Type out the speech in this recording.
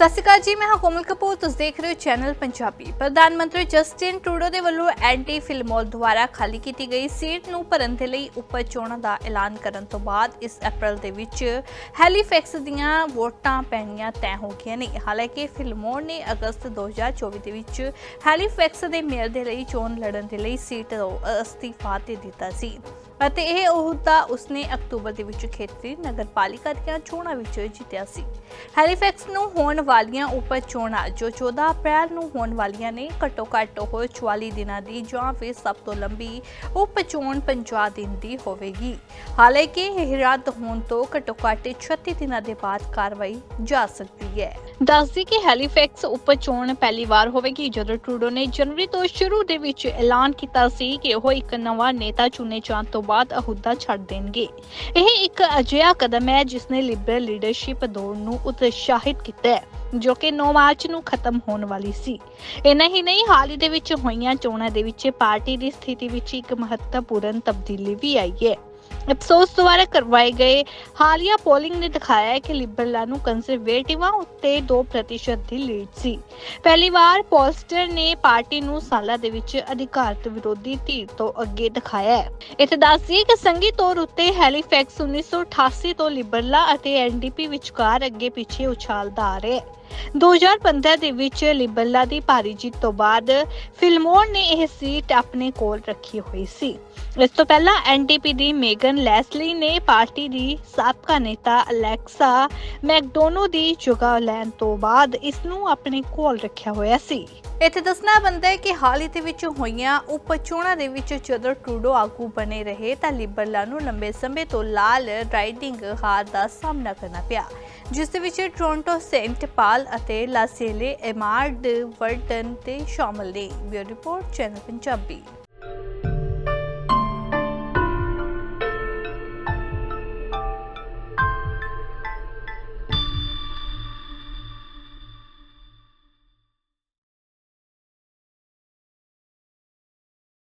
ਸਤਿ ਸ਼੍ਰੀ ਅਕਾਲ ਜੀ, ਮੈਂ ਹਾਂ ਕੋਮਲ ਕਪੂਰ, ਤੁਸੀਂ ਦੇਖ ਰਹੇ ਹੋ ਚੈਨਲ ਪੰਜਾਬੀ। ਪ੍ਰਧਾਨ ਮੰਤਰੀ ਜਸਟਿਨ ਟਰੂਡੋ ਦੇ ਵੱਲੋਂ ਐਂਟੀ ਫਿਲਮੋਲ ਦੁਆਰਾ ਖਾਲੀ ਕੀਤੀ ਗਈ ਸੀਟ ਨੂੰ ਭਰਨ ਦੇ ਲਈ ਉੱਪਰ ਚੋਣਾਂ ਦਾ ਐਲਾਨ ਕਰਨ ਤੋਂ ਬਾਅਦ ਇਸ ਅਪ੍ਰੈਲ ਦੇ ਵਿੱਚ ਹੈਲੀਫੈਕਸ ਦੀਆਂ ਵੋਟਾਂ ਪੈਣੀਆਂ ਤੈਅ ਹੋ ਗਈਆਂ ਨੇ। ਹਾਲਾਂਕਿ ਫਿਲਮੋਰ ਨੇ ਅਗਸਤ 2024 ਦੇ ਵਿੱਚ ਹੈਲੀਫੈਕਸ ਦੇ ਮੇਅਰ ਦੇ ਲਈ ਚੋਣ ਲੜਨ ਦੇ ਲਈ ਸੀਟ ਤੋਂ ਅਸਤੀਫਾ ਦੇ ਦਿੱਤਾ ਸੀ। ਅਤੇ ਇਹ ਅਹੁਦਾ ਉਸਨੇ ਅਕਤੂਬਰ ਦੇ ਵਿੱਚ ਖੇਤਰੀ ਨਗਰਪਾਲਿਕਾ ਦੀਆਂ ਚੋਣਾਂ ਵਿੱਚ ਜਿੱਤਿਆ ਸੀ। ਹੈਲੀਫੈਕਸ ਨੂੰ ਹੋਣ ਵਾਲੀਆਂ ਉਪ ਚੋਣਾਂ ਜੋ 14 ਅਪ੍ਰੈਲ ਨੂੰ ਹੋਣ ਵਾਲੀਆਂ ਨੇ, ਘੱਟੋ ਘੱਟ ਉਹ 44 ਦਿਨਾਂ ਦੀ ਜਾਂ ਫਿਰ ਸਭ ਤੋਂ ਲੰਬੀ ਉਪ ਚੋਣ 50 ਦਿਨ ਦੀ ਹੋਵੇਗੀ। ਹਾਲਾਂਕਿ ਇਹ ਰੱਦ ਹੋਣ ਤੋਂ ਘੱਟੋ ਘੱਟ 36 ਦਿਨਾਂ ਦੇ ਬਾਅਦ ਕਾਰਵਾਈ ਜਾ ਸਕਦੀ ਹੈ। ਦੱਸਦੀ ਕਿ ਹੈਲੀਫੈਕਸ ਉਪ ਚੋਣ ਪਹਿਲੀ ਵਾਰ ਹੋਵੇਗੀ, ਜਦੋਂ ਟਰੂਡੋ ਨੇ ਜਨਵਰੀ ਤੋਂ ਸ਼ੁਰੂ ਦੇ ਵਿੱਚ ਐਲਾਨ ਕੀਤਾ ਸੀ ਕਿ ਉਹ ਇੱਕ ਨਵਾਂ ਨੇਤਾ ਚੁਣੇ ਜਾਣ ਤੋਂ ਬਾਅਦ ਅਹੁਦਾ ਛੱਡ ਦੇਣਗੇ। ਇਹ ਇੱਕ ਅਜਿਹਾ ਕਦਮ ਹੈ ਜਿਸ ਨੇ ਲਿਬਰਲ ਲੀਡਰਸ਼ਿਪ ਦੌੜ ਨੂੰ ਉਤਸ਼ਾਹਿਤ ਕੀਤਾ ਹੈ, ਜੋ ਕਿ 9 ਮਾਰਚ ਨੂੰ ਖਤਮ ਹੋਣ ਵਾਲੀ ਸੀ। ਇੰਨਾ ਹੀ ਨਹੀਂ, ਹਾਲ ਹੀ ਦੇ ਵਿੱਚ ਹੋਈਆਂ ਚੋਣਾਂ ਦੇ ਵਿੱਚ ਪਾਰਟੀ ਦੀ ਸਥਿਤੀ ਵਿੱਚ ਇੱਕ ਮਹੱਤਵਪੂਰਨ ਤਬਦੀਲੀ ਵੀ ਆਈ ਹੈ। ਅਫਸੋਸ ਦੁਆਰਾ ਕਰਵਾਏ ਗਏ। ਹਾਲੀਆ ਪੋਲਿੰਗ ਨੇ ਦਿਖਾਇਆ ਹੈ ਕਿ ਲਿਬਰਲਾਂ ਨੂੰ ਕੰਜ਼ਰਵੇਟਿਵਾਂ ਉੱਤੇ 2% ਦੀ ਲੀਡ ਸੀ। ਪਹਿਲੀ ਵਾਰ ਪੋਲਸਟਰ ਨੇ ਪਾਰਟੀ ਨੂੰ ਸਾਲਾਂ ਦੇ ਵਿੱਚ ਅਧਿਕਾਰਤ ਵਿਰੋਧੀ ਧਿਰ ਤੋਂ ਅੱਗੇ ਦਿਖਾਇਆ ਹੈ। ਇੱਥੇ ਦੱਸਦੀਏ ਕਿ ਸੰਗੀ ਤੌਰ ਉੱਤੇ ਹੈਲੀਫੈਕਸ 1988 ਤੋਂ ਲਿਬਰਲਾ ਅਤੇ ਐਨਡੀਪੀ ਵਿਚਕਾਰ ਅੱਗੇ ਪਿੱਛੇ ਉਛਾਲਦਾ ਆ ਰਿਹਾ ਹੈ। 2015 ਦੇ ਵਿੱਚ ਲਿਬਰਲਾਂ ਦੀ ਭਾਰੀ ਜਿੱਤ ਤੋਂ ਬਾਅਦ ਫਿਲਮੋਰ ਨੇ ਇਹ ਸੀਟ ਆਪਣੇ ਕੋਲ ਰੱਖੀ ਹੋਈ ਸੀ। ਇਸ ਤੋਂ ਪਹਿਲਾਂ ਐਨਡੀਪੀ ਦੀ ਮੇਗਨ ਲੈਸਲੀ ਨੇ ਪਾਰਟੀ ਦੀ ਸਾਬਕਾ ਨੇਤਾ ਅਲੈਕਸਾ ਮੈਕਡੋਨੋ ਦੀ ਜਗ੍ਹਾ ਲੈਣ ਤੋਂ ਬਾਅਦ ਇਸ ਨੂੰ ਆਪਣੇ ਕੋਲ ਰੱਖਿਆ ਹੋਇਆ ਸੀ। ਇੱਥੇ ਦੱਸਣਾ ਬੰਦਾ ਹੈ ਕਿ ਹਾਲ ਹੀ ਦੇ ਵਿੱਚ ਹੋਈਆਂ ਉਪ ਚੋਣਾਂ ਦੇ ਵਿੱਚ ਜਦੋਂ ਟਰੂਡੋ ਆਗੂ ਬਣੇ ਰਹੇ ਤਾਂ ਲਿਬਰਲਾਂ ਨੂੰ ਲੰਬੇ ਸਮੇਂ ਤੋਂ ਲਾਲ ਰਾਈਡਿੰਗ ਹਾਰ ਦਾ ਸਾਹਮਣਾ ਕਰਨਾ ਪਿਆ, ਜਿਸ ਦੇ ਵਿੱਚ ਟੋਰਾਂਟੋ, ਸੇਂਟ ਪਾਲ ਅਤੇ ਲਾਸੇਲੇ ਐਮਾਰਡ ਵਰਟਨ ਤੇ ਸ਼ਾਮਲ ਨੇ। Bureau report, channel Punjabi.